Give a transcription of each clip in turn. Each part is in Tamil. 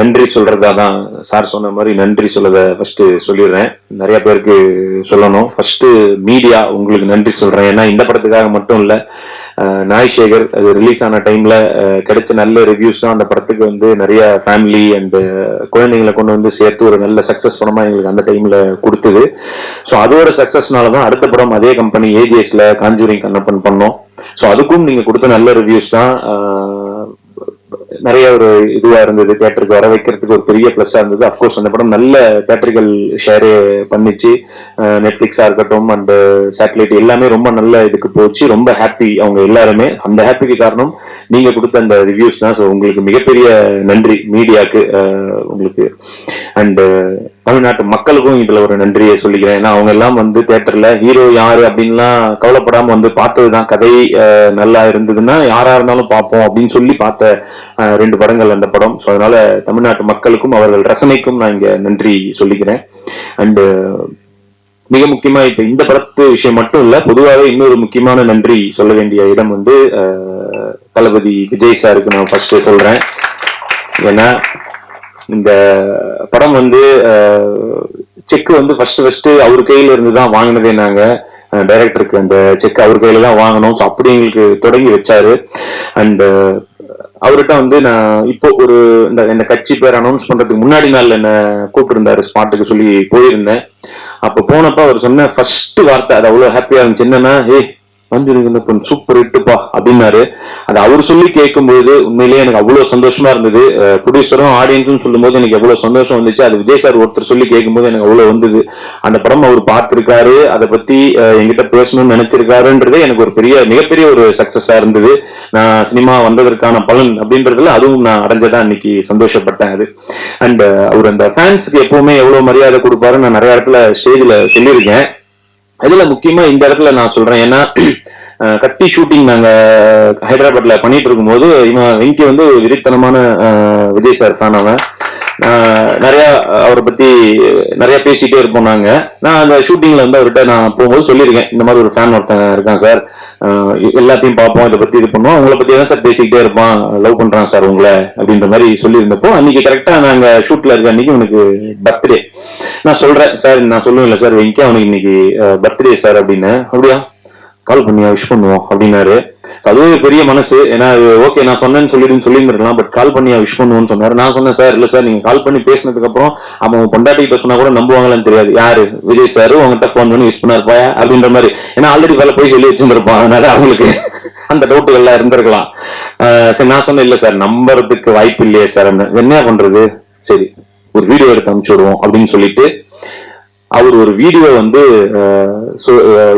நன்றி சொல்றதா தான் சார் சொன்ன மாதிரி நன்றி சொல்லத ஃபர்ஸ்ட் சொல்லிடுறேன். நிறைய பேருக்கு சொல்லணும். ஃபர்ஸ்ட் மீடியா உங்களுக்கு நன்றி சொல்றேன். ஏன்னா இந்த படத்துக்காக மட்டும் இல்ல நாய் சேகர் அது ரிலீஸ் ஆன டைம்ல கிடைச்ச நல்ல ரிவ்யூஸ் தான் அந்த படத்துக்கு வந்து நிறைய ஃபேமிலி அண்ட் குழந்தைங்களை கொண்டு வந்து சேர்த்து ஒரு நல்ல சக்சஸ் படமா எங்களுக்கு அந்த டைம்ல கொடுத்தது. ஸோ அதோட சக்சஸ்னால தான் அடுத்த படம் அதே கம்பெனி ஏஜிஎஸ்ல காஞ்சூரிங் கண்ணப்பன் பண்ணோம். ஸோ அதுக்கும் நீங்க கொடுத்த நல்ல ரிவ்யூஸ் தான் நிறைய ஒரு இதுவா இருந்தது. தேட்டருக்கு வர வைக்கிறதுக்கு ஒரு பெரிய பிளஸ்ஸா இருந்தது. அப்கோர்ஸ் அந்த படம் நல்ல தியேட்டரிக்கல் ஷேரே பண்ணிச்சு. நெட்ஃபிளிக்ஸா இருக்கட்டும் அண்ட் சேட்டலைட் எல்லாமே ரொம்ப நல்ல இதுக்கு போச்சு. ரொம்ப ஹாப்பி அவங்க எல்லாருமே. அந்த ஹாப்பிக்கு காரணம் நீங்க கொடுத்த அந்த ரிவ்யூஸ் தான். ஸோ உங்களுக்கு மிகப்பெரிய நன்றி மீடியாக்கு உங்களுக்கு. அண்ட் தமிழ்நாட்டு மக்களுக்கும் இதுல ஒரு நன்றியை சொல்லிக்கிறேன். ஏன்னா அவங்க எல்லாம் வந்து தேட்டர்ல ஹீரோ யாரு அப்படின்லாம் கவலைப்படாம வந்து பார்த்ததுதான். கதை நல்லா இருந்ததுன்னா யாரா இருந்தாலும் பார்ப்போம் அப்படின்னு சொல்லி பார்த்த ரெண்டு படங்கள் அந்த படம். ஸோ அதனால தமிழ்நாட்டு மக்களுக்கும் அவர்கள் ரசனைக்கும் நான் இங்க நன்றி சொல்லிக்கிறேன். அண்டு மிக முக்கியமா இப்ப இந்த படத்து விஷயம் மட்டும் இல்ல பொதுவாகவே இன்னொரு முக்கியமான நன்றி சொல்ல வேண்டிய இடம் வந்து தளபதி விஜய் சாருக்கு நான் ஃபர்ஸ்ட் சொல்றேன். ஏன்னா இந்த படம் வந்து செக் வந்து ஃபர்ஸ்ட் ஃபர்ஸ்ட் அவர் கையில இருந்து தான் வாங்கினதே நாங்க. டைரக்டருக்கு அந்த செக் அவர் கையில தான் வாங்கணும். ஸோ அப்படி எங்களுக்கு தொடங்கி வச்சாரு. அண்ட் அவர்கிட்ட வந்து நான் இப்போ ஒரு இந்த இந்த கட்சி பேர் அனௌன்ஸ் பண்றதுக்கு முன்னாடி நாள் என்ன கூப்பிட்டுருந்தாரு. ஸ்பாட்டுக்கு சொல்லி போயிருந்தேன். அப்ப போனப்ப அவர் சொன்ன ஃபர்ஸ்ட் வார்த்தை அது அவ்வளவு ஹாப்பியா இருந்துச்சு. என்னன்னா ஏய் வந்து சூப்பர் இட்டுப்பா அப்படின்னாரு. அது அவர் சொல்லி கேட்கும்போது உண்மையிலேயே எனக்கு அவ்வளவு சந்தோஷமா இருந்தது. ப்ரொடியூசரும் ஆடியன்ஸும் சொல்லும்போது எனக்கு எவ்வளவு சந்தோஷம் வந்துச்சு. அது விஜய் சார் ஒருத்தர் சொல்லி கேட்கும்போது எனக்கு அவ்வளவு வந்தது. அந்த படம் அவர் பார்த்திருக்காரு. அதை பத்தி எங்கிட்ட என்கிட்ட பேசணும்னு நினைச்சிருக்காருன்றதே எனக்கு ஒரு பெரிய மிகப்பெரிய ஒரு சக்சஸா இருந்தது. நான் சினிமா வந்ததற்கான பலன் அப்படின்றதுல அதுவும் நான் அடைஞ்சதான் இன்னைக்கு சந்தோஷப்பட்டேன் அது. அண்ட் அவர் அந்த ஃபேன்ஸுக்கு எப்பவுமே எவ்வளவு மரியாதை கொடுப்பாருன்னு நான் நிறைய இடத்துல ஸ்டேஜ்ல சொல்லியிருக்கேன். இதுல முக்கியமா இந்த இடத்துல நான் சொல்றேன். ஏன்னா கத்தி ஷூட்டிங் நாங்க ஹைதராபாத்ல பண்ணிட்டு இருக்கும்போது இவன் வெங்கி வந்து விரித்தனமான விஜய் சார் ஃபேன் அவன். நிறையா நிறைய அவரை பத்தி நிறைய பேசிட்டே இருப்போம் நாங்க. நான் அந்த ஷூட்டிங்ல வந்து அவர்கிட்ட நான் போகும்போது சொல்லியிருக்கேன். இந்த மாதிரி ஒரு ஃபேன் ஒருத்தன் இருக்கான் சார். எல்லாத்தையும் பார்ப்போம். இதை பத்தி இது பண்ணுவோம். உங்களை பத்தி தான் சார் பேசிக்கிட்டே இருப்பான். லவ் பண்றான் சார் உங்களை அப்படின்ற மாதிரி சொல்லியிருந்தப்போ அன்னைக்கு கரெக்டா நாங்க ஷூட்ல இருக்க அன்னைக்கு உனக்கு பர்த்டே நான் சொல்றேன் சார் நான் சொல்லுவேன்ல சார் வெங்கி அவனுக்கு இன்னைக்கு பர்த்டே சார் அப்படின்னு. அப்படியா? கால் பண்ணியா விஷ் பண்ணுவோம் அப்படின்னாரு. அதுவே பெரிய மனசு. ஏன்னா ஓகே நான் சொன்னேன்னு சொல்லிடுன்னு சொல்லியிருந்திருக்கலாம் பட் கால் பண்ணி விஷ் பண்ணுவோம்னு சொன்னாரு. நான் சொன்னேன் சார் இல்ல சார் நீங்க கால் பண்ணி பேசினதுக்கு அப்புறம் அவன் பொண்டாட்டி கிட்ட கூட நம்புவாங்களான்னு தெரியாது. யாரு? விஜய் சார் உங்ககிட்ட போன் பண்ணி விஷ் பண்ணாருப்பாயா அப்படின்ற மாதிரி. ஏன்னா ஆல்ரெடி வேலை போய் சொல்லி வச்சிருந்திருப்பான். அதனால அவங்களுக்கு அந்த டவுட்டுகள்லாம் இருந்திருக்கலாம். சரி நான் சொன்னேன் இல்ல சார் நம்புறதுக்கு வாய்ப்பு இல்லையே சார். என்ன பண்றது? சரி ஒரு வீடியோ எடுத்து அனுப்பிச்சு விடுவோம் அப்படின்னு சொல்லிட்டு அவர் ஒரு வீடியோ வந்து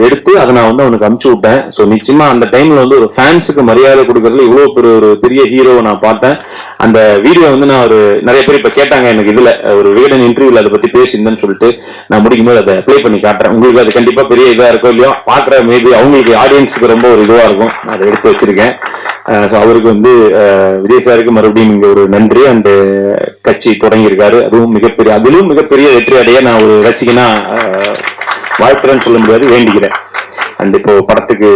எடுத்து அதை நான் வந்து அவனுக்கு அனுப்பிச்சு விட்டேன். ஸோ நிச்சயமா அந்த டைம்ல வந்து ஒரு ஃபேன்ஸுக்கு மரியாதை கொடுக்கறதுல இவ்வளவு பெரிய ஒரு பெரிய ஹீரோவை நான் பார்த்தேன். அந்த வீடியோ வந்து நான் ஒரு நிறைய பேர் இப்ப கேட்டாங்க எனக்கு இதுல ஒரு வீடன் இன்டர்வியூல அதை பத்தி பேசியிருந்தேன்னு சொல்லிட்டு நான் முடிக்கும் போது அதை ப்ளே பண்ணி காட்டுறேன். உங்களுக்கு அது கண்டிப்பா பெரிய இதா இருக்கும் இல்லையோ பாக்குற மேபி அவங்களுக்கு ஆடியன்ஸுக்கு ரொம்ப ஒரு இதுவா இருக்கும். நான் அதை எடுத்து வச்சிருக்கேன். ஸோ அவருக்கு வந்து விஜய் சாருக்கு மறுபடியும் இங்க ஒரு நன்றி. அந்த கட்சி தொடங்கியிருக்காரு. அதுவும் மிகப்பெரிய அதிலும் மிகப்பெரிய வெற்றி அடைய நான் ஒரு ரசிகனா வாழ்த்துறேன்னு சொல்ல முடியாது வேண்டிக்கிறேன். அண்ட் இப்போ படத்துக்கு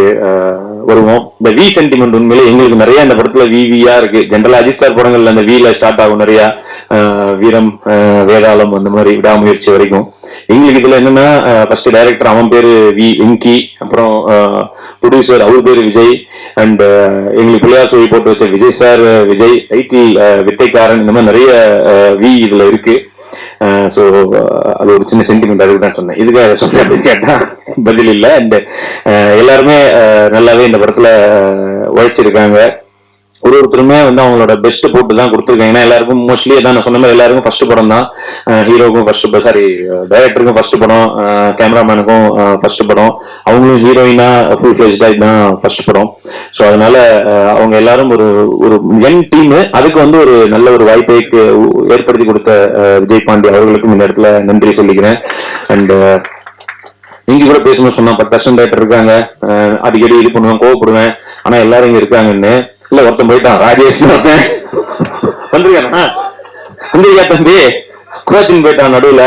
வருவோம். இந்த வி சென்டிமெண்ட் உண்மையிலே எங்களுக்கு நிறைய இந்த படத்துல விவியா இருக்கு. ஜென்ரலா அஜித் சார் படங்கள்ல அந்த வில ஸ்டார்ட் ஆகும் நிறைய வீரம் வேதாளம் அந்த மாதிரி விடாமுயற்சி வரைக்கும். எங்களுக்கு இதுல என்னன்னா ஃபர்ஸ்ட் டைரக்டர் அவன் பேரு வி வெங்கி அப்புறம் ப்ரொடியூசர் அவர் பேரு விஜய் அண்ட் எங்களுக்கு பிள்ளையார் சொல்லி போட்டு வச்ச விஜய் சார் விஜய் ஐடி வித்தைக்காரன் இந்த மாதிரி நிறைய வி இதுல இருக்கு. ஸோ அது ஒரு சின்ன சென்டிமெண்ட் அதுக்கு தான் சொன்னேன். இதுக்கு அதை சொன்னேன் அப்படின்னு கேட்டா பதில் இல்லை. அண்ட் எல்லாருமே நல்லாவே இந்த படத்துல உழைச்சிருக்காங்க. ஒரு ஒருத்தருமே வந்து அவங்களோட பெஸ்ட் போட்டு தான் கொடுத்துருக்காங்க. ஏன்னா எல்லாருக்கும் மோஸ்ட்லி அதான் நான் சொன்ன மாதிரி எல்லாருக்கும் ஃபர்ஸ்ட் படம் தான். ஹீரோக்கும் ஃபர்ஸ்ட் சாரி டைரக்டருக்கும் ஃபர்ஸ்ட் படம் கேமராமேனுக்கும் ஃபர்ஸ்ட் படம். அவங்களும் ஹீரோயினா ஃபுல் ஃபிளேஜ்டா இதுதான் ஃபர்ஸ்ட் படம். ஸோ அதனால அவங்க எல்லாரும் ஒரு ஒரு யங் டீம் அதுக்கு வந்து ஒரு நல்ல ஒரு வாய்ப்பை ஏற்படுத்தி கொடுத்த விஜய் பாண்டி அவர்களுக்கும் இந்த இடத்துல நன்றி சொல்லிக்கிறேன். அண்ட் இங்க கூட பேசணும்னு சொன்னா பத்து வருஷம் டேரக்டர் இருக்காங்க. அடிக்கடி இது பண்ணுவேன் கோவப்படுவேன். ஆனா எல்லாரும் இங்க இருக்காங்கன்னு. இல்ல ஒருத்தன் போயிட்டான் ராஜேஷ். ஒருத்தன் வந்திருக்கானா தம்பி? குரோச்சின் போயிட்டான் நடுவுல.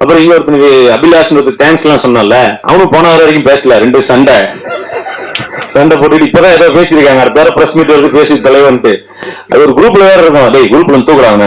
அப்புறம் இங்க ஒருத்தனுக்கு அபிலாஷ் ஒருத்தர் தேங்க்ஸ் எல்லாம் சொன்னான்ல. அவனும் போன வர வரைக்கும் பேசல ரெண்டு சண்டை. சண்டை போட்டுட்டு இப்பதான் ஏதோ பேசியிருக்காங்க. அடுத்த வாரம் பிரஸ் மீட் வருது பேசி தலைவன்ட்டு. அது ஒரு குரூப்ல வேற இருக்கும். டேய் குரூப்ல தூக்குறாங்க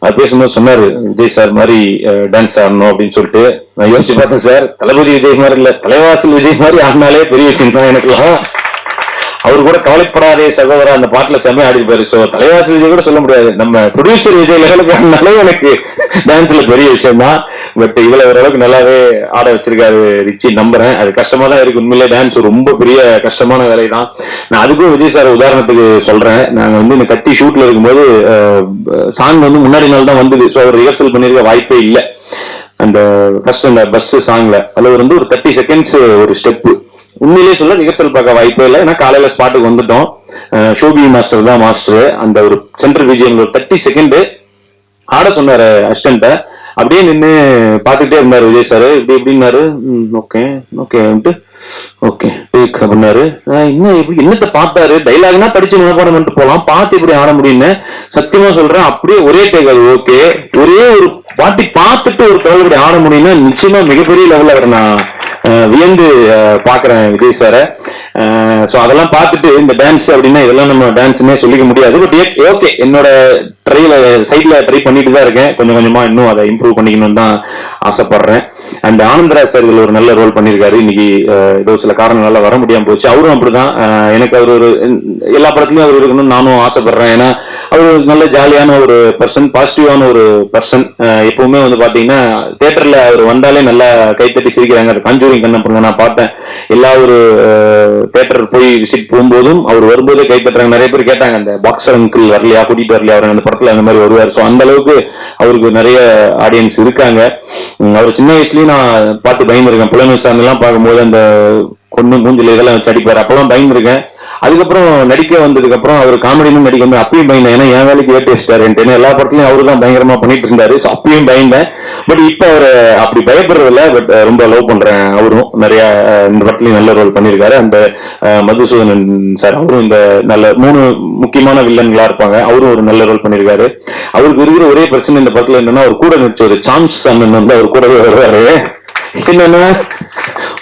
அது பேசும்போது சொன்னாரு விஜய் சார் மாதிரி டான்ஸ் ஆடணும் அப்படின்னு சொல்லிட்டு. நான் யோசிச்சு பார்த்தேன் சார். தளபதி விஜய் மாதிரி இல்ல தலைவாசல் விஜய் மாதிரி ஆடினாலே பெரிய விஷயம் தான் எனக்குலாம் அவர் கூட கவலைப்படாதே சகோதரா அந்த பாட்டுல செம்மையா ஆடிருப்பாரு. சோ தலைவாசி விஜய் கூட சொல்ல முடியாது. நம்ம ப்ரொடியூசர் விஜய் லெவலுக்கு எனக்கு டான்ஸ்ல பெரிய விஷயம் தான் பட் இதுல ஓரளவுக்கு நல்லாவே ஆட வச்சிருக்காரு ரிச்சி. நம்புறேன். அது கஷ்டமா தான் இருக்கு. உண்மையிலே டான்ஸ் ரொம்ப பெரிய கஷ்டமான வேலை தான் நான் அதுக்கும் விஜய் சார் உதாரணத்துக்கு சொல்றேன். நாங்க வந்து இந்த கட்டி ஷூட்ல இருக்கும்போது சாங் வந்து முன்னாடி நாள் தான் வந்தது. ஸோ அவர் ரிஹர்சல் பண்ணிருக்க வாய்ப்பே இல்லை. அந்த ஃபர்ஸ்ட் அந்த பஸ் சாங்ல அதுல வந்து ஒரு தேர்ட்டி செகண்ட்ஸ் ஒரு ஸ்டெப்பு உண்மையிலேயே சொல்ல ரிஹர்சல் பார்க்க வாய்ப்பே இல்லை. ஏன்னா காலையில ஸ்பாட்டுக்கு வந்துட்டோம். ஷோபி மாஸ்டர் தான் மாஸ்டர் அந்த ஒரு சென்ட்ரல் விஜயம் ஒரு தேர்ட்டி செகண்ட் ஆட சொன்னாரு அசிஸ்டண்ட அப்படியே நின்று பார்த்துட்டே இருந்தாரு விஜய் சார் இப்படி எப்படின்னாரு ஓகே ஓகே ஓகே அப்படின்னாரு. நான் இன்னும் எப்படி என்னத்த பார்த்தாரு? டைலாக்னா படிச்சு மனப்பாடம் பண்ணிட்டு போகலாம் பார்த்து இப்படி ஆட முடியும்னு சத்தியமா சொல்றேன். அப்படியே ஒரே டேக் அது ஓகே ஒரே ஒரு பாட்டி பார்த்துட்டு ஒரு குரல் இப்படி ஆட முடியும்னா நிச்சயமா மிகப்பெரிய லெவலில் அவர் நான். வியந்து பார்க்குறேன் விஜய் சாரை. ஸோ அதெல்லாம் பார்த்துட்டு இந்த டான்ஸ் அப்படின்னா இதெல்லாம் நம்ம டான்ஸ்னே சொல்லிக்க முடியாது. பட் ஓகே என்னோட ட்ரைல சைட்டில் ட்ரை பண்ணிட்டு தான் இருக்கேன். கொஞ்சம் கொஞ்சமாக இன்னும் அதை இம்ப்ரூவ் பண்ணிக்கணும்னு தான் ஆசைப்படுறேன். அண்ட் ஆனந்தராஜ் சார் இதில் ஒரு நல்ல ரோல் பண்ணியிருக்காரு. இன்னைக்கு ஏதோ சில காரணங்களால வர முடியாமல் போச்சு. அவரும் அப்படிதான். தான் எனக்கு அவர் ஒரு எல்லா படத்துலையும் அவர் இருக்கணும்னு நானும் ஆசைப்படுறேன். ஏன்னா அவர் நல்ல ஜாலியான ஒரு பர்சன் பாசிட்டிவான ஒரு பர்சன் எப்பவுமே வந்து பார்த்தீங்கன்னா தேட்டரில் அவர் வந்தாலே நல்லா கைத்தட்டி சிரிக்கிறாங்க. அது காஞ்சூரிங் கண்ணப்பங்க நான் பார்த்தேன் எல்லா ஒரு தேட்டர் போய் விசிட் போகும்போதும் அவர் வரும்போதே கைப்பற்றாங்க நிறைய பேர் கேட்டாங்க அந்த பாக்ஸர் அங்கிள் வரலையா? கூட்டிட்டு வரலையா? அவர் அந்த படத்துல அந்த மாதிரி வருவார். ஸோ அந்த அளவுக்கு அவருக்கு நிறைய ஆடியன்ஸ் இருக்காங்க. அவர் சின்ன வயசுலயும் நான் பார்த்து பயந்துருக்கேன். புலமை சார்ந்தெல்லாம் பார்க்கும்போது அந்த கொண்டு மூஞ்சில் இதெல்லாம் வச்சு அடிப்பார். அப்பெல்லாம் பயந்துருக்கேன். அதுக்கப்புறம் நடிக்க வந்ததுக்கு அப்புறம் அவர் காமெடியும் நடிக்க வந்து அப்பயும் பயந்தேன். ஏன்னா என் வேலைக்கு ஏட்டு வச்சிட்டாரு எல்லா படத்துலையும் அவரு தான் பயங்கரமா பண்ணிட்டு இருந்தாரு. ஸோ அப்பயும் பயந்தேன். பட் இப்போ அவர் அப்படி பயப்படுறது பட் ரொம்ப லவ் பண்றேன் அவரும். நிறைய இந்த படத்துலயும் நல்ல ரோல் பண்ணியிருக்காரு. அந்த மதுசூதனன் சார் அவரும் இந்த நல்ல மூணு முக்கியமான வில்லன்களா இருப்பாங்க. அவரும் ஒரு நல்ல ரோல் பண்ணியிருக்காரு. அவருக்கு இருக்கிற ஒரே பிரச்சனை இந்த படத்துல என்னன்னா அவர் கூட நடிச்ச ஒரு சான்ஸ் அண்ணன் வந்து அவர் கூடவே வருவாரு. என்னன்னா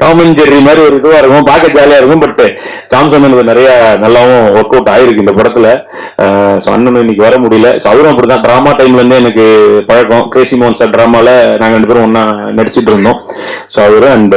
டாமன் ஜெர்ரி மாதிரி ஒரு இதுவா இருக்கும். பார்க்க ஜாலியா இருக்கும் பட் சாம்சன் நிறைய நல்லாவும் ஒர்க் அவுட் ஆயிருக்கு இந்த படத்துல. ஸோ அண்ணன் இன்னைக்கு வர முடியல. ஸோ அவரும் அப்படிதான். டிராமா டைம்ல இருந்தே எனக்கு பழக்கம். கிரேசி மோகன் சார் டிராமால நாங்க ரெண்டு பேரும் ஒன்றா நடிச்சிட்டு இருந்தோம். ஸோ அவரு அண்ட்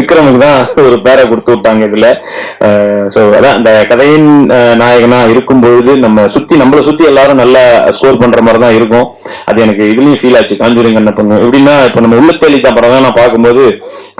விக்ரமுக்கு தான் ஒரு பேரை கொடுத்து விட்டாங்க இதுல. சோ அதான் அந்த கதையின் நாயகனா இருக்கும் பொழுது நம்ம சுத்தி நம்மளை சுத்தி எல்லாரும் நல்லா ஸ்கோர் பண்ற மாதிரி தான் இருக்கும். அது எனக்கு இதுலயும் ஃபீல் ஆச்சு. காஞ்சூரிங் என்ன பண்ணும் எப்படின்னா இப்ப நம்ம உள்ள தேலி தான் படம் தான் நான் பார்க்கும்போது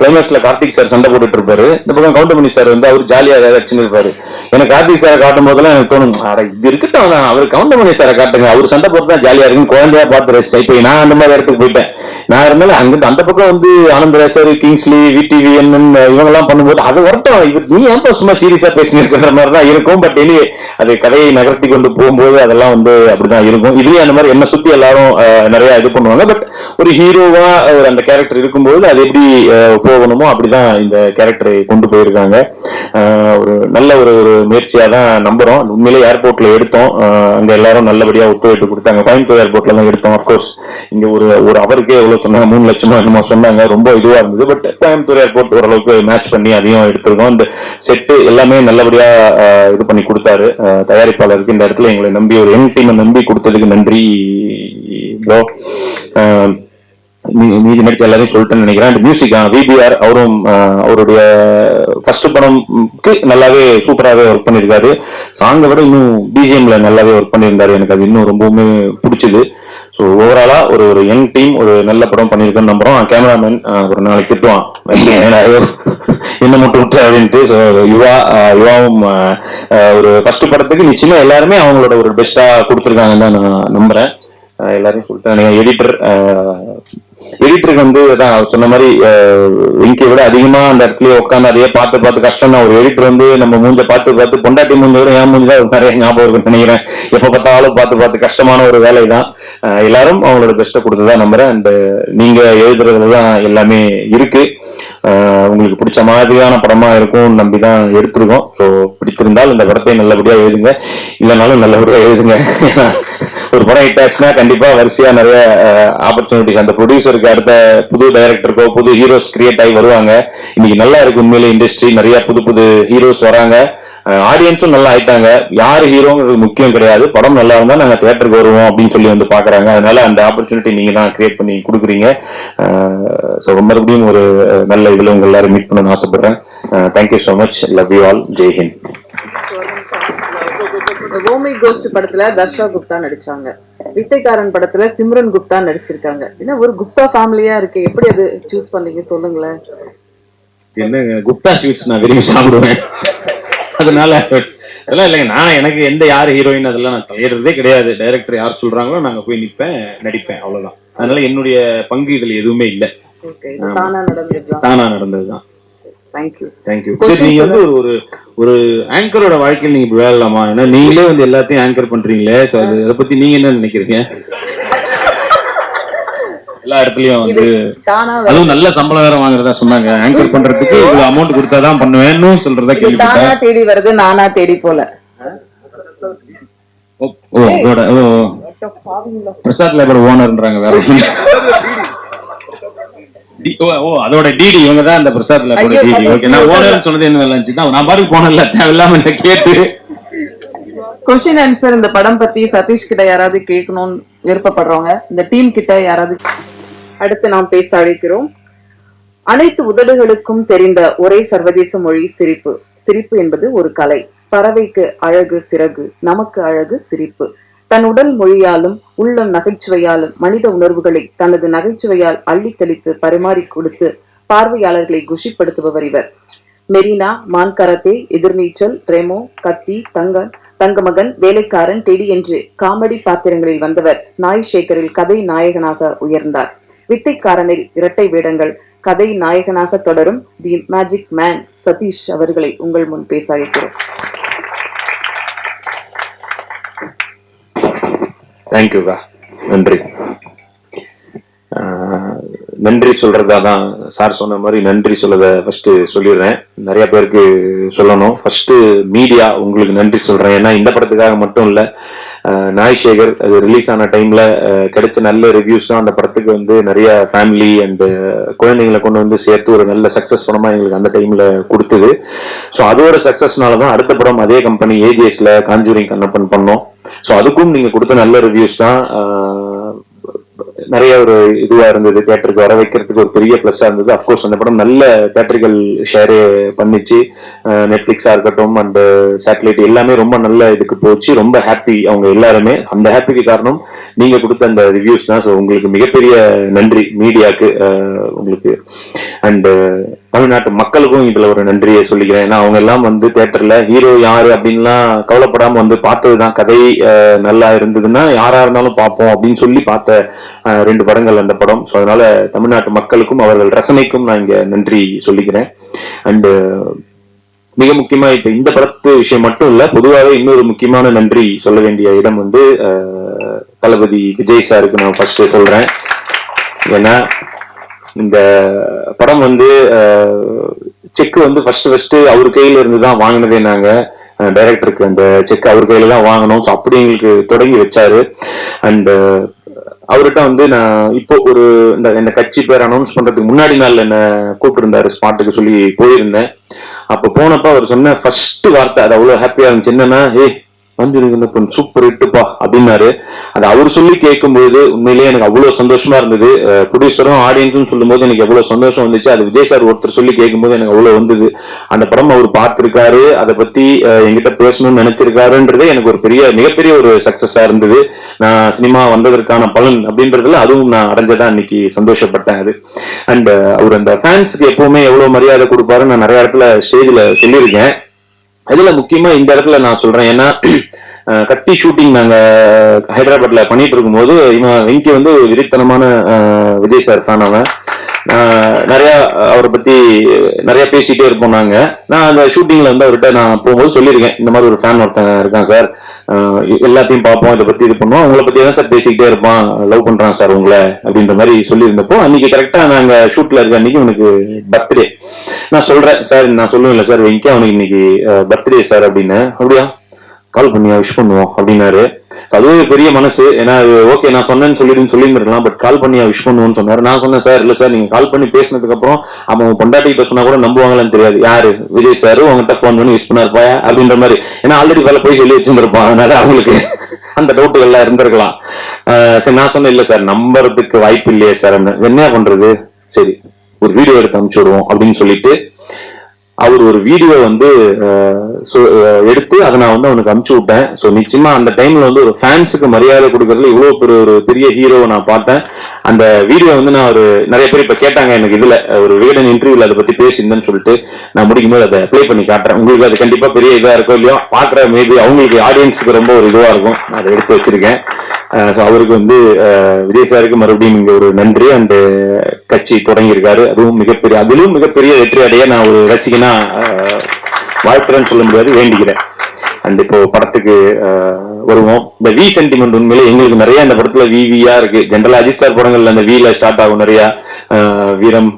கிளைமேக்ஸ்ல கார்த்திக் சார் சண்டை போட்டுட்டு இருப்பாரு இந்த பக்கம் கவுண்டமணி சார் வந்து அவர் ஜாலியா வச்சுன்னு இருப்பாரு. எனக்கு கார்த்திக் சாரை காட்டும் போதெல்லாம் எனக்கு தோணும் அட இது இருக்கட்டும் தான் அவர் கவுண்டமணி சாரை காட்டுங்க. அவர் சண்டை போட்டு தான் ஜாலியா இருக்கும். குழந்தையா பார்த்து ரசிச்சேன் இப்போ நான் அந்த மாதிரி இடத்துக்கு போயிட்டேன். நான் இருந்தாலும் அங்கிருந்து அந்த பக்கம் வந்து ஆனந்தராசர் கிங்ஸ்லி விடிவி இவங்க எல்லாம் பண்ணும்போது அது வரட்டும். இவர் நீ ஏன் சும்மா சீரியஸா பேசினிருக்கிற மாதிரி தான் இருக்கும். பட் எனிவே அது கதையை நகர்த்தி கொண்டு போகும்போது அதெல்லாம் வந்து அப்படிதான் இருக்கும். இதுலயே அந்த மாதிரி என்ன சுத்தி எல்லாரும் நிறைய இது பண்ணுவாங்க. பட் ஒரு ஹீரோவா ஒரு அந்த கேரக்டர் இருக்கும்போது அது எப்படி போகணுமோ அப்படிதான் இந்த கேரக்டரை கொண்டு போயிருக்காங்க. ஒரு நல்ல ஒரு ஒரு முயற்சியா தான் நம்புறோம் உண்மையிலே ஏர்போர்ட்ல எடுத்தோம். அங்கே அங்க எல்லாரும் நல்லபடியா ஒத்துழைப்பு கொடுத்தாங்க. கோயம்புத்தூர் ஏர்போர்ட்ல தான் எடுத்தோம் அப்கோர்ஸ் இங்க ஒரு ஒரு அவருக்கே எவ்வளவு சொன்னாங்க? மூணு லட்சமா என்னமோ சொன்னாங்க. ரொம்ப இதுவா இருந்தது. பட் கோயம்புத்தூர் ஏர்போர்ட் ஓரளவுக்கு மேட்ச் பண்ணி அதையும் எடுத்திருக்கோம். இந்த செட்டு எல்லாமே நல்லபடியா இது பண்ணி கொடுத்தாரு. தயாரிப்பாளருக்கு இந்த இடத்துல எங்களை நம்பி ஒரு எங் டீமை நம்பி கொடுத்ததுக்கு நன்றி ப்ரோ மீதி நடிச்ச எல்லாரையும் சொல்லிட்டேன்னு நினைக்கிறேன். அண்ட் மியூசிக் விபிஆர் அவரும் அவருடைய ஃபர்ஸ்ட் படம்க்கு நல்லாவே சூப்பராகவே ஒர்க் பண்ணியிருக்காரு. சாங்கை விட இன்னும் பிஜிஎம்ல நல்லாவே ஒர்க் பண்ணியிருந்தாரு. எனக்கு அது இன்னும் ரொம்பவுமே பிடிச்சது. ஸோ ஓவராலா ஒரு ஒரு யங் டீம் ஒரு நல்ல படம் பண்ணியிருக்கேன்னு நம்புறோம். கேமராமேன் ஒரு நாளைக்கு திட்டுவான். ஏன்னா, என்ன மட்டும் விட்டு அப்படின்ட்டு. ஸோ யுவா யுவாவும் ஒரு ஃபர்ஸ்ட் படத்துக்கு நிச்சயமா எல்லாருமே அவங்களோட ஒரு பெஸ்டா கொடுத்துருக்காங்கன்னு தான் நான் நம்புறேன். எல்லாரையும் சொல்லிட்டேன். எடிட்டர் எடிட்டருக்கு வந்து அதான் சொன்ன மாதிரி வெங்கியை விட அதிகமா அந்த இடத்துல உட்காந்து அதையே பார்த்து பார்த்து கஷ்டம் தான் ஒரு எடிட்டர் வந்து நம்ம மூஞ்ச பார்த்து பார்த்து பொண்டாட்டி மூஞ்ச வரும் என் மூஞ்ச தான் நிறைய ஞாபகம் இருக்குன்னு நினைக்கிறேன். எப்ப பார்த்தாலும் பார்த்து பார்த்து கஷ்டமான ஒரு வேலை தான் எல்லாரும் அவங்களோட பெஸ்ட்டை கொடுத்துதான் நம்புறேன். அண்ட் நீங்க எழுதுறதுல தான் எல்லாமே இருக்கு. உங்களுக்கு பிடிச்ச மாதிரியான படமா இருக்கும் நம்பி தான் எடுத்திருக்கோம். ஸோ பிடித்திருந்தால் இந்த படத்தை நல்லபடியா எழுதுங்க. இல்லைனாலும் நல்லபடியா எழுதுங்க. ஒரு படம் ஹிட் ஆச்சுன்னா கண்டிப்பா வரிசையா நிறைய ஆப்பர்ச்சுனிட்டிஸ் அந்த ப்ரொடியூசருக்கு அடுத்த புது டைரக்டருக்கோ புது ஹீரோஸ் கிரியேட் ஆகி வருவாங்க. இன்னைக்கு நல்லா இருக்கு உண்மையிலே இண்டஸ்ட்ரி நிறைய புது புது ஹீரோஸ் வராங்க. ஆடியன்ஸும் நல்லா ஆயிட்டாங்க. யார் ஹீரோங்கிறது முக்கியம் கிடையாது. படம் நல்லா இருந்தா நாங்க தியேட்டருக்கு வருவோம் அப்படின்னு சொல்லி வந்து பாக்குறாங்க. அதனால அந்த ஆப்பர்ச்சுனிட்டி நீங்க தான் கிரியேட் பண்ணி கொடுக்குறீங்க. ஸோ மறுபடியும் ஒரு நல்ல இதுல உங்க எல்லாரும் மீட் பண்ணணும்னு ஆசைப்படுறேன். Thank you so much love you all Jai Romi ghost படத்துல தர்ஷா குப்தா நடிச்சாங்க. வித்தைக்காரன் படத்துல சிம்ரன் குப்தா நடிச்சிருக்காங்க. என்ன ஒரு குப்தா ஃபேமிலியா இருக்கு. எப்படி அது சூஸ் பண்ணீங்க? சொல்லுங்களேன். என்னங்க குப்தா ஸ்வீட்ஸ் நான் விரும்பி சாப்பிடுவேன். அதனால அதெல்லாம் இல்லைங்க. நான் எனக்கு எந்த யார் ஹீரோயின் அதெல்லாம் நான் தேடுறதே கிடையாது. டைரக்டர் யார் சொல்றாங்களோ நாங்க போய் நிப்பேன் நடிப்பேன். அவ்வளவுதான். அதனால என்னுடைய பங்கு இதுல எதுவுமே இல்லை. தானா நடந்ததுதான். தேங்க்யூ தேங்க்யூ சரி நீங்க வந்து ஒரு ஒரு ஆங்கரோட வாழ்க்கையில் நீங்க வேலைலாமா ஏன்னா நீங்களே வந்து எல்லாத்தையும் ஆங்கர் பண்றீங்களே சோ அது அதை பத்தி நீங்க என்ன நினைக்கிறீங்க? எல்லா இடத்துலயும் வந்து அதுவும் நல்ல சம்பளம் வேற வாங்குறதா சொன்னாங்க. ஆங்கர் பண்றதுக்கு இவ்வளவு அமௌண்ட் கொடுத்தாதான் பண்ணுவேன்னு சொல்றதா கேள்விப்பட்டேன். தேடி வருது நானா தேடி போல. ஓ. பிரசாத் லேபர் ஓனர்ன்றாங்க வேற. ஓ, அதோட டிடி இவங்க தான் அந்த பிரசாத் லேபரோட ஐயோ, டிடி ஓகே நான் ஓனர்னு சொன்னது என்ன இருந்துச்சு நான் பாட்டுக்கு போனல தேவையில்லாம கேட்டு. கொஸ்டின் ஆன்சர் இந்த படம் பத்தி சதீஷ் கிட்ட யாராவது கேட்கணும்னு விருப்பப்படுறவங்க இந்த டீம் கிட்ட யாராவது அடுத்து நாம் பேச அழைக்கிறோம். அனைத்து உதடுகளுக்கும் தெரிந்த ஒரே சர்வதேச மொழி சிரிப்பு. சிரிப்பு என்பது ஒரு கலை. பறவைக்கு அழகு சிறகு. நமக்கு அழகு சிரிப்பு. தன் உடல் மொழியாலும் உள்ளம் நகைச்சுவையாலும் மனித உணர்வுகளை தனது நகைச்சுவையால் அள்ளி தெளித்து பரிமாறி கொடுத்து பார்வையாளர்களை குஷிப்படுத்துபவர் இவர். மெரினா மான் கராத்தே எதிர்நீச்சல் ரெமோ கத்தி தங்க தங்கமகன் வேலைக்காரன் டெடி என்று காமெடி பாத்திரங்களில் வந்தவர் நாய் சேகரில் கதை நாயகனாக உயர்ந்தார். வித்தைக்காரனில் இரட்டை வேடங்கள் கதை நாயகனாக தொடரும் தி மேஜிக் மேன் சதீஷ் அவர்களை உங்கள் முன் பேச அழைக்கிறோம். தேங்க்யூக்கா நன்றி. நன்றி சொல்றதா தான் சார் சொன்ன மாதிரி நன்றி சொல்லத ஃபர்ஸ்ட் சொல்லிடுறேன். நிறைய பேருக்கு சொல்லணும். ஃபர்ஸ்ட் மீடியா உங்களுக்கு நன்றி சொல்றேன். ஏன்னா இந்த படத்துக்காக மட்டும் இல்ல நாய் சேகர் அது ரிலீஸ் ஆன டைம்ல கிடைச்ச நல்ல ரிவ்யூஸ் தான் அந்த படத்துக்கு வந்து நிறைய ஃபேமிலி அண்ட் குழந்தைங்களை கொண்டு வந்து சேர்த்து ஒரு நல்ல சக்சஸ் படமா எங்களுக்கு அந்த டைம்ல கொடுத்தது. ஸோ அதோட சக்சஸ்னால தான் அடுத்த படம் அதே கம்பெனி ஏஜிஎஸ்ல காஞ்சூரிங் கண்ணப்பன் பண்ணோம். ஸோ அதுக்கும் நீங்க கொடுத்த நல்ல ரிவ்யூஸ் தான் நிறைய ஒரு இதுவா இருந்தது. தேட்டருக்கு வர வைக்கிறதுக்கு ஒரு பெரிய பிளஸ்ஸா இருந்தது. அப்கோர்ஸ் அந்த படம் நல்ல தேட்டர்கள் ஷேரே பண்ணிச்சு. நெட்ஃபிளிக்ஸா இருக்கட்டும் அண்ட் சேட்டலைட் எல்லாமே ரொம்ப நல்ல இதுக்கு போச்சு. ரொம்ப ஹாப்பி அவங்க எல்லாருமே. அந்த ஹாப்பிக்கு காரணம் நீங்க கொடுத்த அந்த ரிவ்யூஸ் தான். ஸோ உங்களுக்கு மிகப்பெரிய நன்றி மீடியாக்கு உங்களுக்கு. அண்ட் தமிழ்நாட்டு மக்களுக்கும் இதுல ஒரு நன்றியை சொல்லிக்கிறேன். ஏன்னா அவங்க எல்லாம் வந்து தேட்டர்ல ஹீரோ யாரு அப்படின்லாம் கவலைப்படாம வந்து பார்த்ததுதான். கதை நல்லா இருந்ததுன்னா யாரா இருந்தாலும் பார்ப்போம் அப்படின்னு சொல்லி பார்த்த ரெண்டு படங்கள் அந்த படம். ஸோ அதனால தமிழ்நாட்டு மக்களுக்கும் அவர்கள் ரசனைக்கும் நான் இங்க நன்றி சொல்லிக்கிறேன். அண்ட் மிக முக்கியமா இப்ப இந்த படத்து விஷயம் மட்டும் இல்ல பொதுவாகவே இன்னொரு முக்கியமான நன்றி சொல்ல வேண்டிய இடம் வந்து தளபதி விஜய் சாருக்கு நான் ஃபர்ஸ்ட் சொல்றேன். ஏன்னா இந்த படம் வந்து செக் வந்து ஃபர்ஸ்ட் ஃபர்ஸ்ட் அவர் கையில இருந்து தான் வாங்கினதே நாங்க. டைரக்டருக்கு அந்த செக் அவர் கையில தான் வாங்கணும். ஸோ அப்படி எங்களுக்கு தொடங்கி வச்சாரு. அண்ட் அவர்கிட்ட வந்து நான் இப்போ ஒரு இந்த என்ன கட்சி பேர் அனௌன்ஸ் பண்றதுக்கு முன்னாடி நாள் என்ன கூப்பிட்டிருந்தாரு ஸ்மார்ட்டுக்கு சொல்லி போயிருந்தேன். அப்ப போனப்ப அவர் சொன்ன ஃபர்ஸ்ட் வார்த்தை அது அவ்வளவு ஹாப்பியா இருந்துச்சு. என்னன்னா ஏய் வந்து சூப்பர் இட்டுப்பா அப்படின்னாரு. அது அவர் சொல்லி கேட்கும்போது உண்மையிலேயே எனக்கு அவ்வளவு சந்தோஷமா இருந்தது. ப்ரொடியூசரும் ஆடியன்ஸும் சொல்லும்போது எனக்கு எவ்வளவு சந்தோஷம் வந்துச்சு. அது விஜய் சார் ஒருத்தர் சொல்லி கேட்கும்போது எனக்கு அவ்வளவு வந்தது. அந்த படம் அவர் பார்த்திருக்காரு. அதை பத்தி எங்கிட்ட என்கிட்ட பேசணும்னு நினைச்சிருக்காருன்றதே எனக்கு ஒரு பெரிய மிகப்பெரிய ஒரு சக்சஸா இருந்தது. நான் சினிமா வந்ததற்கான பலன் அப்படின்றதுல அதுவும் நான் அடைஞ்சதா இன்னைக்கு சந்தோஷப்பட்டேன் அது. அண்ட் அவர் அந்த ஃபேன்ஸ்க்கு எப்பவுமே எவ்வளவு மரியாதை கொடுப்பாருன்னு நான் நிறைய இடத்துல ஸ்டேஜ்ல சொல்லியிருக்கேன். இதுல முக்கியமா இந்த இடத்துல நான் சொல்றேன். ஏன்னா கத்தி ஷூட்டிங் நாங்க ஹைதராபாத்ல பண்ணிட்டு இருக்கும்போது இவன் வெங்கி வந்து விரித்தனமான விஜய் சார் தான் அவன். நிறைய அவரை பத்தி நிறைய பேசிட்டே இருப்போம் நாங்க. நான் அந்த ஷூட்டிங்ல வந்து அவர்கிட்ட நான் போகும்போது சொல்லியிருக்கேன். இந்த மாதிரி ஒரு ஃபேன் ஒருத்தன் இருக்கான் சார். எல்லாத்தையும் பார்ப்போம் இதை பத்தி இது பண்ணுவோம். உங்களை பத்தி தான் சார் பேசிக்கிட்டே இருப்பான். லவ் பண்றான் சார் உங்களை அப்படின்ற மாதிரி சொல்லியிருந்தப்போ அன்னைக்கு கரெக்டா நாங்க ஷூட்ல இருக்க அன்னைக்கு உனக்கு பர்த்டே நான் சொல்றேன் சார் நான் சொல்லுவேன்ல சார் வெங்கி அவனுக்கு இன்னைக்கு பர்த்டே சார் அப்படின்னு. அப்படியா? கால் பண்ணியா விஷ் பண்ணுவோம் அப்படின்னாரு. அதுவே பெரிய மனசு. ஏன்னா ஓகே நான் சொன்னேன்னு சொல்லிடுன்னு சொல்லியிருந்திருக்கலாம் பட் கால் பண்ணி விஷ் பண்ணுவோம்னு சொன்னார். நான் சொன்னேன் சார் இல்ல சார் நீங்க கால் பண்ணி பேசினதுக்கு அப்புறம் அவன் பொண்டாட்டி பேசினா கூட நம்புவாங்களான்னு தெரியாது. யாரு? விஜய் சார் உங்ககிட்ட ஃபோன் பண்ணி விஷ் பண்ணாருப்பா அப்படின்ற மாதிரி. ஏன்னா ஆல்ரெடி வேலை போய் சொல்லி வச்சிருந்திருப்பான். அதனால அவங்களுக்கு அந்த டவுட்டுகள்லாம் இருந்திருக்கலாம். சரி நான் சொன்னேன் இல்ல சார் நம்புறதுக்கு வாய்ப்பு இல்லையே சார். என்ன பண்றது? சரி ஒரு வீடியோ எடுத்து அனுப்பிச்சு விடுவோம் அப்படின்னு சொல்லிட்டு அவர் ஒரு வீடியோ வந்து எடுத்து அதை நான் வந்து அவனுக்கு அனுப்பிச்சு விட்டேன். ஸோ நிச்சயமா அந்த டைம்ல வந்து ஒரு ஃபேன்ஸுக்கு மரியாதை கொடுக்கறதுல இவ்வளவு பெரிய ஒரு பெரிய ஹீரோவை நான் பார்த்தேன். அந்த வீடியோ வந்து நான் ஒரு நிறைய பேர் இப்ப கேட்டாங்க எனக்கு இதுல ஒரு விகடன் இன்டர்வியூல அதை பத்தி பேசியிருந்தேன்னு சொல்லிட்டு நான் முடிக்கும் போது அதை ப்ளே பண்ணி காட்டுறேன். உங்களுக்கு அது கண்டிப்பா பெரிய இதா இருக்கும் இல்லையோ பாக்குற மேபி அவங்களுக்கு ஆடியன்ஸுக்கு ரொம்ப ஒரு இதுவா இருக்கும். நான் அதை எடுத்து வச்சிருக்கேன். ஸோ அவருக்கு வந்து விஜய் சாருக்கு மறுபடியும் இங்கே ஒரு நன்றி. அந்த கட்சி தொடங்கியிருக்காரு. அதுவும் மிகப்பெரிய அதிலும் மிகப்பெரிய வெற்றி அடைய நான் ஒரு ரசிகனா வாழ்த்துறேன்னு சொல்ல முடியாது வேண்டிக்கிறேன். அண்ட் இப்போ படத்துக்கு வருவோம். இந்த வி சென்டிமெண்ட் உண்மையிலே எங்களுக்கு நிறைய இந்த படத்துல விவியா இருக்கு. ஜென்ரலா அஜித் சார் படங்கள்ல அந்த வீல ஸ்டார்ட் ஆகும் நிறைய. வீரம்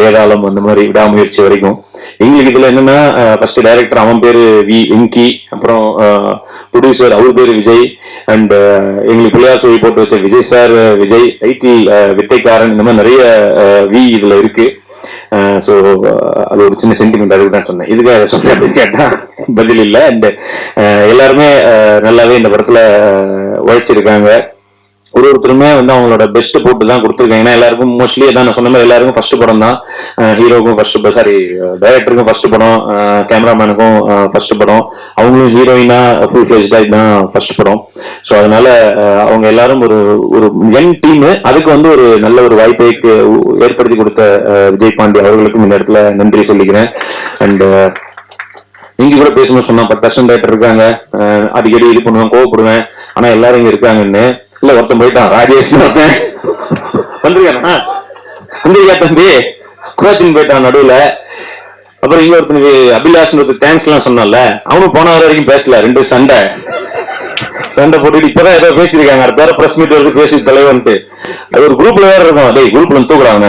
வேதாளம் அந்த மாதிரி விடாமுயற்சி வரைக்கும். எங்களுக்கு இதுல என்னன்னா ஃபர்ஸ்ட் டைரக்டர் அவன் பேரு வி வெங்கி அப்புறம் ப்ரொடியூசர் அவர் பேரு விஜய். அண்ட் எங்களுக்கு பிள்ளையார் சொல்லி போட்டு வச்ச விஜய் சார் விஜய் ஐடி வித்தைக்காரன் இந்த மாதிரி நிறைய வி இதுல இருக்கு. ஸோ அது ஒரு சின்ன சென்டிமெண்ட் அதுக்கு தான் சொன்னேன் இதுக்காக சொன்னேன் அப்படின்னு கேட்டால் பதில் இல்லை அண்ட் எல்லாருமே நல்லாவே இந்த படத்துல உழைச்சிருக்காங்க ஒரு ஒருத்தருமே வந்து அவங்களோட பெஸ்ட் போட்டு தான் கொடுத்துருக்காங்க. ஏன்னா எல்லாருக்கும் மோஸ்ட்லி நான் சொன்ன மாதிரி எல்லாருக்கும் ஃபர்ஸ்ட் படம் தான். ஹீரோக்கும் ஃபர்ஸ்ட் சாரி டைரக்டருக்கும் ஃபர்ஸ்ட் படம் கேமராமேனுக்கும் ஃபர்ஸ்ட் படம். அவங்களும் ஹீரோயினா ஃபுல் ஃபிளேஜ்டா இதுதான் ஃபர்ஸ்ட் படம். ஸோ அதனால அவங்க எல்லாரும் ஒரு ஒரு யங் டீம் அதுக்கு வந்து ஒரு நல்ல ஒரு வாய்ப்பை ஏற்படுத்தி கொடுத்த விஜய் பாண்டி அவர்களுக்கும் இந்த இடத்துல நன்றி சொல்லிக்கிறேன். அண்ட் நீங்க கூட பேசணும்னு சொன்னா பத்து வருஷம் டைரக்டர் இருக்காங்க. அடிக்கடி இது பண்ணுவேன் கோவப்படுவேன். ஆனா எல்லாரும் இங்க இருக்காங்கன்னு. இல்ல ஒருத்தன் போயிட்டான் ராஜேஷ் ஒருத்தன் வந்துருக்கானா வந்துருக்கா தம்பி கோச்சிங் போயிட்டான் நடுவுல. அப்புறம் இங்க ஒருத்தனுக்கு அபிலாஷ் ஒருத்தர் தேங்க்ஸ் எல்லாம் சொன்னால அவனும் போன வர வரைக்கும் பேசல ரெண்டு சண்டை. சண்டை போட்டுட்டு இப்பதான் ஏதோ பேசியிருக்காங்க அடுத்த வாரம் பிரஸ் மீட் வரைக்கும் பேசி தலைவன்ட்டு. அது ஒரு குரூப்ல வேற இருக்கும். டேய் குரூப்ல தூக்குறாங்க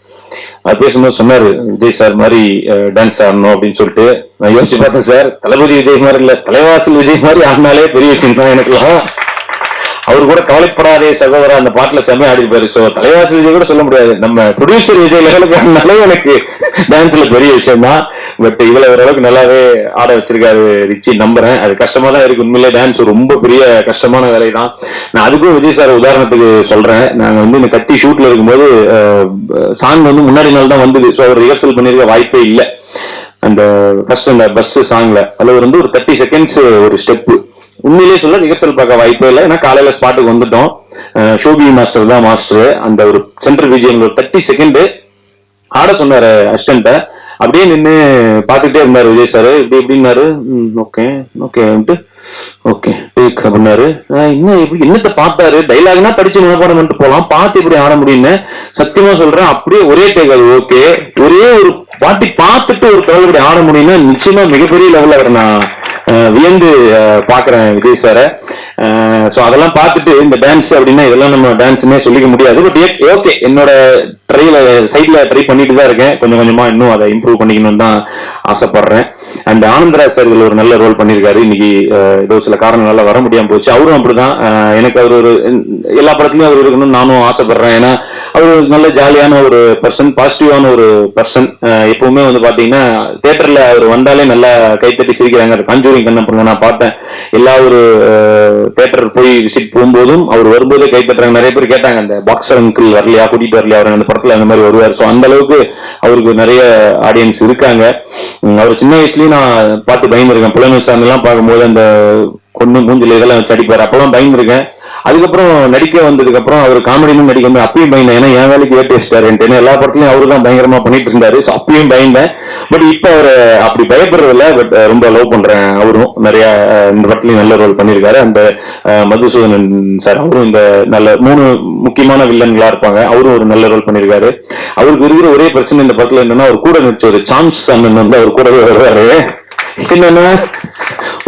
பேசும்போது சொன்னாரு விஜய் சார் மாதிரி டான்ஸ் ஆடணும் அப்படின்னு சொல்லிட்டு. நான் யோசிச்சு பார்த்தேன் சார். தளபதி விஜய் மாதிரி இல்ல தலைவாசல் விஜய் மாதிரி ஆடினாலே பெரிய சின்ன எனக்குலாம் அவர் கூட கவலைப்படாதே சகோதரா அந்த பாட்டுல செம்மையா ஆடிப்பாரு சோ தலைவாசி விஜய் கூட சொல்ல முடியாது. நம்ம ப்ரொடியூசர் விஜய் லெவலுக்கு எனக்கு டான்ஸ்ல பெரிய விஷயம் தான் பட் இதுல ஓரளவுக்கு நல்லாவே ஆட வச்சிருக்காரு ரிச்சி நம்புறேன். அது கஷ்டமா தான் இருக்கு. உண்மையிலே டான்ஸ் ரொம்ப பெரிய கஷ்டமான வேலை தான் நான் அதுக்கும் விஜய் சார் உதாரணத்துக்கு சொல்றேன். நாங்க வந்து இந்த கட்டி ஷூட்ல இருக்கும்போது சாங் வந்து முன்னாடி நாள் தான் வந்தது. ஸோ அவர் ரிஹர்சல் பண்ணிருக்க வாய்ப்பே இல்லை. அந்த ஃபர்ஸ்ட் அந்த பஸ் சாங்ல அதுல வந்து ஒரு தேர்ட்டி செகண்ட்ஸ் ஒரு ஸ்டெப்பு உண்மையிலேயே சொல்ல ரிஹர்சல் பார்க்க வாய்ப்பே இல்லை. ஏன்னா காலையில ஸ்பாட்டுக்கு வந்துட்டோம். ஷோபி மாஸ்டர் தான் மாஸ்டர் அந்த ஒரு சென்ட்ரல் விஜயம் ஒரு தேர்ட்டி செகண்ட் ஆட சொன்னாரு அசிஸ்டண்ட அப்படியே நின்று பார்த்துட்டே இருந்தார் விஜய் சார் இப்படி எப்படின்னாரு ஓகே ஓகே ஓகே டேக் அப்படின்னாரு. ஆஹ் இன்னும் எப்படி என்னத்த பார்த்தாரு? டைலாக்னா படிச்சு மனப்பாடம் பண்ணிட்டு பார்த்து இப்படி ஆட முடியும்னு சத்தியமா சொல்றேன். அப்படியே ஒரே டேக் அது ஓகே ஒரே ஒரு பாட்டி பார்த்துட்டு ஒரு தகவல் இப்படி ஆட முடியும்னா நிச்சயமா மிகப்பெரிய லெவலில் அவர் நான். வியந்து பார்க்குறேன் விஜய் சாரை ஸோ அதெல்லாம் பார்த்துட்டு இந்த டான்ஸ் அப்படின்னா இதெல்லாம் நம்ம டான்ஸ்னே சொல்லிக்க முடியாது. பட் ஓகே என்னோட ட்ரைல சைட்ல ட்ரை பண்ணிட்டு தான் இருக்கேன். கொஞ்சம் கொஞ்சமா இன்னும் அதை இம்ப்ரூவ் பண்ணிக்கணும்னு தான் ஆசைப்படுறேன். அண்ட் ஆனந்தராஜ் சார் இதில் ஒரு நல்ல ரோல் பண்ணியிருக்காரு. இன்னைக்கு ஏதோ சில காரணங்களால வர முடியாம போச்சு. அவரும் அப்படிதான். தான் எனக்கு அவர் ஒரு எல்லா படத்துலயும் அவர் இருக்கணும்னு நானும் ஆசைப்படுறேன். ஏன்னா அவர் நல்ல ஜாலியான ஒரு பர்சன் பாசிட்டிவான ஒரு பர்சன் எப்பவுமே வந்து பாத்தீங்கன்னா தேட்டரில் அவர் வந்தாலே நல்லா கைத்தட்டி சிரிக்கிறாங்க. அது காஞ்சூரிங் நான் பார்த்தேன். எல்லா ஒரு தேட்டர் போய் விசிட் போகும்போதும் அவர் வரும்போதே கைப்பற்றாங்க நிறைய பேர் கேட்டாங்க அந்த பாக்ஸர் அங்கிள் வரலையா? கூட்டிட்டு வரலையா? அவர் அந்த படத்துல அந்த மாதிரி வருவார். ஸோ அந்த அளவுக்கு அவருக்கு நிறைய ஆடியன்ஸ் இருக்காங்க. அவர் சின்ன வயசுலயும் நான் பார்த்து பயந்துருக்கேன். புலமை சார்ந்தெல்லாம் பார்க்கும்போது அந்த கொண்டு மூஞ்சில இதெல்லாம் வச்சு அடிப்பார். அப்பெல்லாம் பயந்துருக்கேன். அதுக்கப்புறம் நடிக்க வந்ததுக்கு அப்புறம் அவர் காமெடியும் நடிக்க வந்து அப்பயும் பயந்தேன். ஏன்னா என் வேலைக்கு வேட்டு வச்சிட்டாருன்ட்டு எல்லா படத்துலயும் அவரு தான் பயங்கரமா பண்ணிட்டு இருந்தாரு. ஸோ அப்பயும் பயந்தேன். பட் இப்போ அவர் அப்படி பயப்படுறதில்ல பட் ரொம்ப லவ் பண்றேன் அவரும். நிறைய இந்த படத்துலயும் நல்ல ரோல் பண்ணியிருக்காரு. அந்த மதுசூதனன் சார் அவரும் இந்த நல்ல மூணு முக்கியமான வில்லன்களா இருப்பாங்க. அவரும் ஒரு நல்ல ரோல் பண்ணியிருக்காரு. அவருக்கு இருக்கிற ஒரே பிரச்சனை இந்த படத்துல என்னன்னா அவர் கூட நடிச்ச ஒரு சான்ஸ் அண்ணன் வந்து அவர் கூடவே வருவாரு. என்னன்னா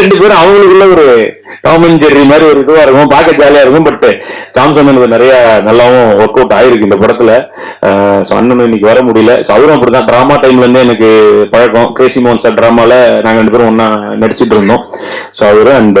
ரெண்டு பேரும் அவங்களுக்குள்ள ஒரு டாமன் ஜெர்ரி மாதிரி ஒரு இதுவா இருக்கும். பார்க்க ஜாலியா இருக்கும். பட் சாம்சன் எனக்கு நிறைய நல்லாவும் ஒர்க் அவுட் ஆயிருக்கு இந்த படத்துல. ஸோ அண்ணன் இன்னைக்கு வர முடியல. ஸோ அவரும் அப்படிதான் டிராமா டைம்ல இருந்தே எனக்கு பழக்கம். கிரேசி மோகன் சார் டிராமால நாங்க ரெண்டு பேரும் ஒன்னா நடிச்சிட்டு இருந்தோம். ஸோ அவரு அண்ட்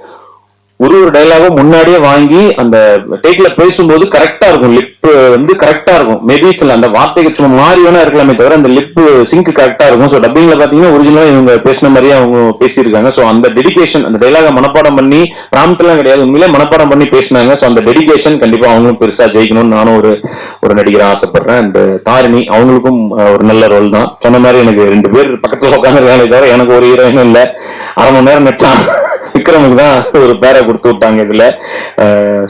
ஒரு ஒரு டைலாகும் முன்னாடியே வாங்கி அந்த டேக்ல பேசும்போது கரெக்டா இருக்கும். லிப் வந்து கரெக்டா இருக்கும். மேபி சில அந்த வார்த்தைக்கு சும்மா மாறி வேணா இருக்கலாமே தவிர அந்த லிப் சிங்க் கரெக்டா இருக்கும். ஸோ டப்பிங்ல பாத்தீங்கன்னா ஒரிஜினலா இவங்க பேசின மாதிரியே அவங்க பேசியிருக்காங்க. ஸோ அந்த டெடிகேஷன் அந்த டைலாக மனப்பாடம் பண்ணி prompt எல்லாம் கிடையாது. உண்மையிலே மனப்பாடம் பண்ணி பேசினாங்க. ஸோ அந்த டெடிகேஷன் கண்டிப்பா அவங்களும் பெருசா ஜெயிக்கணும்னு நானும் ஒரு ஒரு நடிகரை ஆசைப்படுறேன். அந்த தாரிணி அவங்களுக்கும் ஒரு நல்ல ரோல் தான். சொன்ன மாதிரி எனக்கு ரெண்டு பேர் பக்கத்துல உட்காந்துருக்காங்களே தவிர எனக்கு ஒரு ஹீரோயினும் இல்ல. அரை மணி நேரம் நடிச்சான் விக்ரமுக்கு தான் ஒரு பேரை கொடுத்து விட்டாங்க இதுல.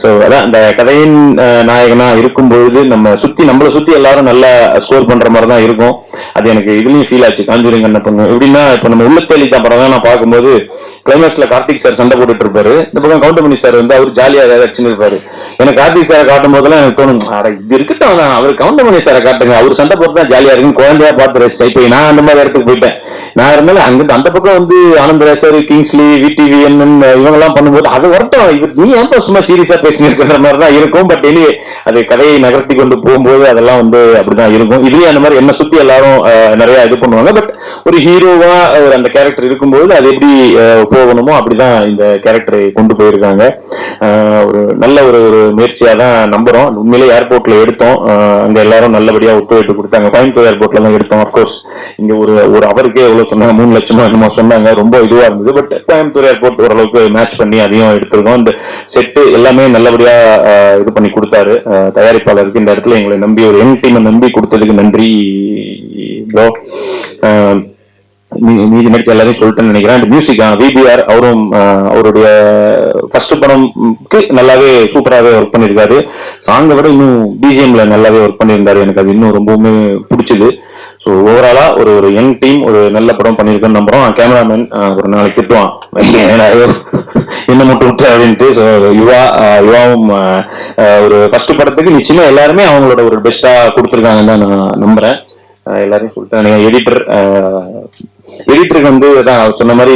சோ அதான் அந்த கதையின் நாயகனா இருக்கும் பொழுது நம்ம சுத்தி நம்மள சுத்தி எல்லாரும் நல்லா ஸ்கோர் பண்ற மாதிரி தான் இருக்கும். அது எனக்கு இதுலயும் ஃபீல் ஆச்சு. காஞ்சூரிங் என்ன பண்ணும் எப்படின்னா இப்ப நம்ம உள்ள தேலி தான் படம் தான் நான் பார்க்கும்போது கிளைமேக்ஸ்ல கார்த்திக் சார் சண்டை போட்டுட்டு இருப்பாரு இந்த பக்கம் கவுண்டமணி சார் வந்து அவர் ஜாலியா ஏதாவது அடிச்சுன்னு இருப்பாரு எனக்கு கார்த்திக் சாரை காட்டும் போதெல்லாம் எனக்கு தோணும் இது இருக்கட்டும் அவர் கவுண்டமணி சாரை காட்டுங்க. அவர் சண்டை போட்டு தான் ஜாலியா இருக்கும் குழந்தையா பார்த்து ரசிச்சேன். இப்போ நான் அந்த மாதிரி இடத்துக்கு போயிட்டேன். நான் இருந்தாலும் அங்கிருந்து அந்த பக்கம் வந்து ஆனந்தராசர் கிங்ஸ்லி விடிவி இவங்க எல்லாம் பண்ணும்போது அது வரட்டும். இவர் நீ ஏன் சும்மா சீரியஸா பேசினிருக்கிற மாதிரி தான் இருக்கும். பட் எனிவே அது கதையை நகர்த்தி கொண்டு போகும்போது அதெல்லாம் வந்து அப்படிதான் இருக்கும். இதுலயே அந்த மாதிரி என்ன சுத்தி எல்லாரும் நிறைய இது பண்ணுவாங்க. பட் ஒரு ஹீரோவா ஒரு அந்த கேரக்டர் இருக்கும்போது அது எப்படி போகணுமோ அப்படிதான் இந்த கேரக்டரை கொண்டு போயிருக்காங்க. ஒரு நல்ல ஒரு ஒரு முயற்சியா தான் நம்புறோம். உண்மையிலே ஏர்போர்ட்ல எடுத்தோம். அங்கே அங்க எல்லாரும் நல்லபடியா ஒத்துழைப்பு கொடுத்தாங்க. கோயம்புத்தூர் ஏர்போர்ட்ல தான் எடுத்தோம் அப்கோர்ஸ் இங்க ஒரு ஒரு அவருக்கே எவ்வளவு சொன்னாங்க? மூணு லட்சமா என்னமோ சொன்னாங்க. ரொம்ப இதுவா இருந்தது. பட் கோயம்புத்தூர் ஏர்போர்ட் ஓரளவுக்கு மேட்ச் பண்ணி அதையும் எடுத்திருக்கோம். இந்த செட்டு எல்லாமே நல்லபடியா இது பண்ணி கொடுத்தாரு. தயாரிப்பாளருக்கு இந்த இடத்துல எங்களை நம்பி ஒரு யங் டீமை நம்பி கொடுத்ததுக்கு நன்றி ப்ரோ மீதி நடிச்ச எல்லாரையும் சொல்லிட்டேன்னு நினைக்கிறேன். அண்ட் மியூசிக் விபிஆர் அவரும் அவருடைய ஃபர்ஸ்ட் படம்க்கு நல்லாவே சூப்பராகவே ஒர்க் பண்ணியிருக்காரு. சாங்கை விட இன்னும் பிஜிஎம்ல நல்லாவே ஒர்க் பண்ணியிருந்தாரு. எனக்கு அது இன்னும் ரொம்பவுமே பிடிச்சது. ஸோ ஓவராலா ஒரு ஒரு யங் டீம் ஒரு நல்ல படம் பண்ணியிருக்கேன்னு நம்புறோம். கேமராமேன் ஒரு நாளைக்கு திட்டுவான். ஏன்னா, என்ன மட்டும் விட்டு? அப்படின்ட்டு. ஸோ யுவா யுவாவும் ஒரு ஃபர்ஸ்ட் படத்துக்கு நிச்சயமா எல்லாருமே அவங்களோட ஒரு பெஸ்டா கொடுத்துருக்காங்கன்னு தான் நான் நம்புறேன். எல்லாரையும் சொல்லிட்டேன் எடிட்டர் எடிட்டருக்கு வந்து அதான் சொன்ன மாதிரி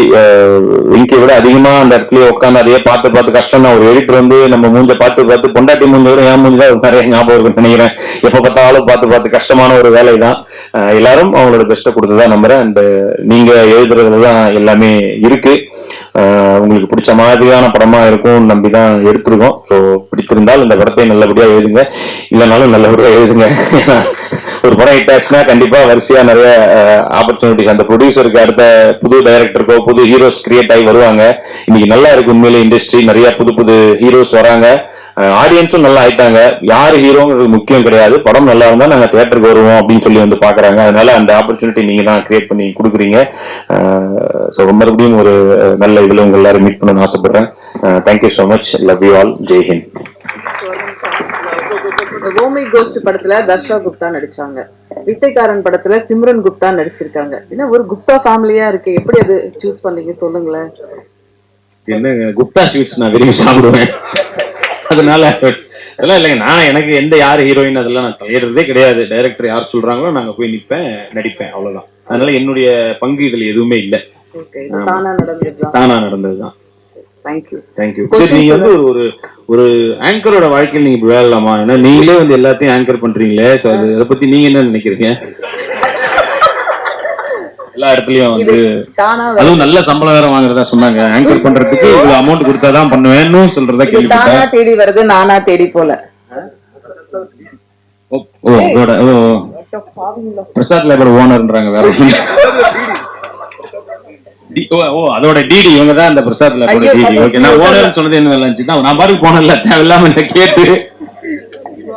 இங்கே விட அதிகமா அந்த இடத்துல உட்காந்து அதையே பார்த்து பார்த்து கஷ்டம் தான். ஒரு எடிட்டர் வந்து நம்ம மூஞ்ச பார்த்து பார்த்து பொண்டாட்டி மூஞ்ச வரும் என் மூஞ்சா நிறைய ஞாபகம் இருக்குன்னு நினைக்கிறேன். எப்ப பார்த்தாலும் பார்த்து பார்த்து கஷ்டமான ஒரு வேலை தான். எல்லாரும் அவங்களோட பெஸ்ட்டை கொடுத்துதான் நம்புறேன். அண்ட் நீங்க எழுதுறதுல தான் எல்லாமே இருக்கு. உங்களுக்கு பிடிச்ச மாதிரியான படமா இருக்கும் நம்பி தான் எடுத்திருக்கோம். ஸோ பிடித்திருந்தால் இந்த படத்தை நல்லபடியா எழுதுங்க. இல்லைனாலும் நல்லபடியா எழுதுங்க. ஏன்னா, ஒரு படம் ஹிட் ஆச்சுன்னா கண்டிப்பா வரிசையா நிறைய ஆப்பர்ச்சுனிட்டிஸ் அந்த ப்ரொடியூசருக்கு அடுத்த புது டைரக்டருக்கோ புது ஹீரோஸ் கிரியேட் ஆகி வருவாங்க. இன்னைக்கு நல்லா இருக்கு உண்மையிலே இண்டஸ்ட்ரி நிறைய புது புது ஹீரோஸ் வராங்க. ஆடியன்ஸும் நல்லா ஆயிட்டாங்க. யார் ஹீரோங்கிறது முக்கியம் கிடையாது. படம் நல்லா இருந்தா நாங்க தியேட்டருக்கு வருவோம் அப்படின்னு சொல்லி வந்து பாக்குறாங்க அதனால அந்த ஆப்பர்ச்சுனிட்டி நீங்க தான் கிரியேட் பண்ணி கொடுக்குறீங்க. ஸோ மறுபடியும் ஒரு நல்ல இதுல உங்க எல்லாரும் மீட் பண்ணணும்னு ஆசைப்படுறேன். Thank you so much love you all Jai Hind Romi ghost படத்துல தர்ஷா குப்தா நடிச்சாங்க. வித்தைக்காரன் படத்துல சிம்ரன் குப்தா நடிச்சிருக்காங்க. என்ன ஒரு குப்தா ஃபேமிலியா இருக்கு. எப்படி அது சூஸ் பண்ணீங்க? சொல்லுங்களேன். என்ன குப்தா ஸ்வீட்ஸ் நான் விரும்பி சாப்பிடுவேன். அதனால அதெல்லாம் இல்லைங்க. நான் எனக்கு எந்த யார் ஹீரோயின் அதெல்லாம் நான் தலையிடுறதே கிடையாது. டைரக்டர் யார் சொல்றாங்களோ நாங்க போய் நிப்பேன் நடிப்பேன். அவ்வளவுதான். அதனால என்னுடைய பங்கு இதுல எதுவுமே இல்லை. தானா நடந்ததுதான். தேங்க்யூ தேங்க்யூ சரி நீங்க வந்து ஒரு- ஒரு ஆங்கரோட வாழ்க்கையில் நீங்க வாழலாமா? ஏன்னா நீங்களே வந்து எல்லாத்தையும் ஆங்கர் பண்றீங்களே அது அதை பத்தி நீங்க என்ன நினைக்கிறீங்க? எல்லா இடத்துலயும் வந்து அதுவும் நல்ல சம்பளம் வேற வாங்குறதா சொன்னாங்க. ஆங்கர் பண்றதுக்கு இவ்வளவு அமௌண்ட் கொடுத்தாதான் பண்ணுவேன்னு சொல்றதா கேள்விப்பட்டேன். தேடி வருது நானா தேடி போல. ஓ ஓ. பிரசாத் லேபர் ஓனர்ன்றாங்க வேற. ஓ, அதோட டிடி இவங்க தான் அந்த பிரசாத் லேபரோட ஐயோ, டிடி ஓகே நான் ஓனர்னு சொன்னது என்ன நான் பாட்டுக்கு போனல தேவையில்லாம கேட்டு.